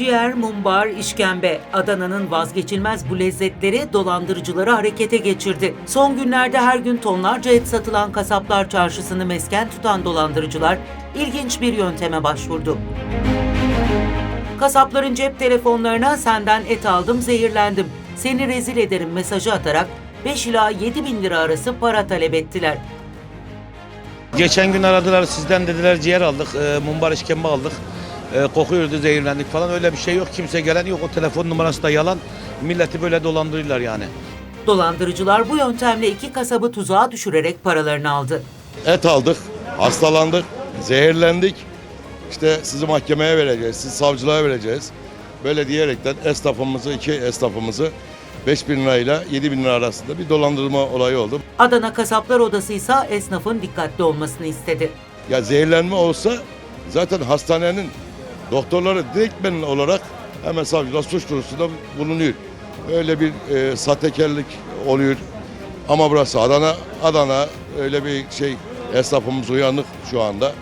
Ciğer, mumbar, işkembe. Adana'nın vazgeçilmez bu lezzetleri dolandırıcıları harekete geçirdi. Son günlerde her gün tonlarca et satılan kasaplar çarşısını mesken tutan dolandırıcılar ilginç bir yönteme başvurdu. Kasapların cep telefonlarına senden et aldım zehirlendim, seni rezil ederim mesajı atarak 5 ila 7 bin lira arası para talep ettiler. Geçen gün aradılar sizden dediler ciğer aldık, e, mumbar işkembe aldık. E, kokuyordu zehirlendik falan öyle bir şey yok. Kimse gelen yok. O telefon numarası da yalan. Milleti böyle dolandırıyorlar yani. Dolandırıcılar bu yöntemle iki kasabı tuzağa düşürerek paralarını aldı. et aldık, hastalandık, zehirlendik. İşte sizi mahkemeye vereceğiz, sizi savcılığa vereceğiz. Böyle diyerekten esnafımızı, iki esnafımızı 5 bin lirayla 7 bin lira arasında bir dolandırma olayı oldu. Adana Kasaplar Odası ise esnafın dikkatli olmasını istedi. Ya zehirlenme olsa zaten hastanenin doktorları direktmen olarak hemen savcılığa suç duyurusunda bulunuyor. Öyle bir e, sahtekarlık oluyor. Ama burası Adana, Adana öyle bir şey esnafımız uyanık şu anda.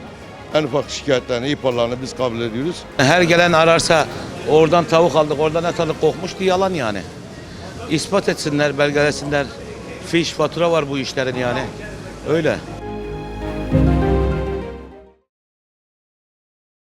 En ufak şikayetlerini, ihbarlarını biz kabul ediyoruz. Her gelen ararsa oradan tavuk aldık, oradan et aldık kokmuş diye yalan yani. İspat etsinler, belgelesinler. Fiş, fatura var bu işlerin yani. Öyle.